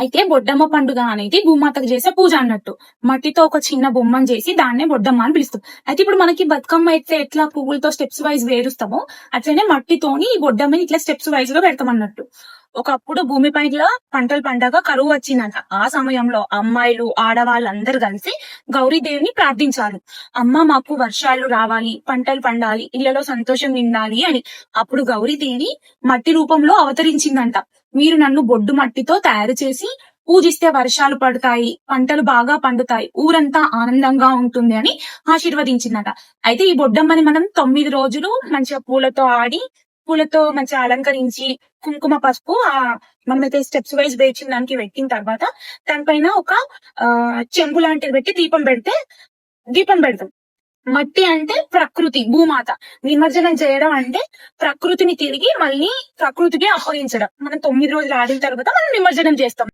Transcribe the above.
అయితే బొడ్డమ్మ పండుగ అనేది భూమాతకు చేసే పూజ అన్నట్టు. మట్టితో ఒక చిన్న బొమ్మను చేసి దాన్నే బొడ్డమ్మ అని పిలుస్తాం అయితే ఇప్పుడు మనకి బతుకమ్మ అయితే ఎట్లా పువ్వులతో స్టెప్స్ వైజ్ వేరుస్తామో అట్లనే మట్టితోని ఈ బొడ్డమ్మని ఇట్లా స్టెప్స్ వైజ్గా పెడతాం అన్నట్టు ఒకప్పుడు భూమిపైన పంటలు పండగ కరువు వచ్చిందంట. ఆ సమయంలో అమ్మాయిలు ఆడవాళ్ళందరూ కలిసి గౌరీదేవిని ప్రార్థించారు. అమ్మ మాకు వర్షాలు రావాలి పంటలు పండాలి ఇళ్ళలో సంతోషం నిండాలి అని. అప్పుడు గౌరీదేవి మట్టి రూపంలో అవతరించిందంట. మీరు నన్ను బొడ్డు మట్టితో తయారు చేసి పూజిస్తే వర్షాలు పడతాయి పంటలు బాగా పండుతాయి ఊరంతా ఆనందంగా ఉంటుంది అని ఆశీర్వదించిందట. అయితే ఈ బొడ్డమ్మని మనం తొమ్మిది రోజులు మంచిగా పూలతో ఆడి పూలతో మంచిగా అలంకరించి కుంకుమ పసుపు ఆ మనమైతే స్టెప్స్ వైజ్ వేచిన దానికి పెట్టిన తర్వాత దానిపైన ఒక ఆ చెంబు లాంటిది పెట్టి దీపం పెడితే దీపం పెడతాం. మట్టి అంటే ప్రకృతి భూమాత. నిమజ్జనం చేయడం అంటే ప్రకృతిని తిరిగి మళ్ళీ ప్రకృతికి ఆహ్వానించడం. మనం తొమ్మిది రోజులు ఆడిన తర్వాత మనం నిమజ్జనం చేస్తాం.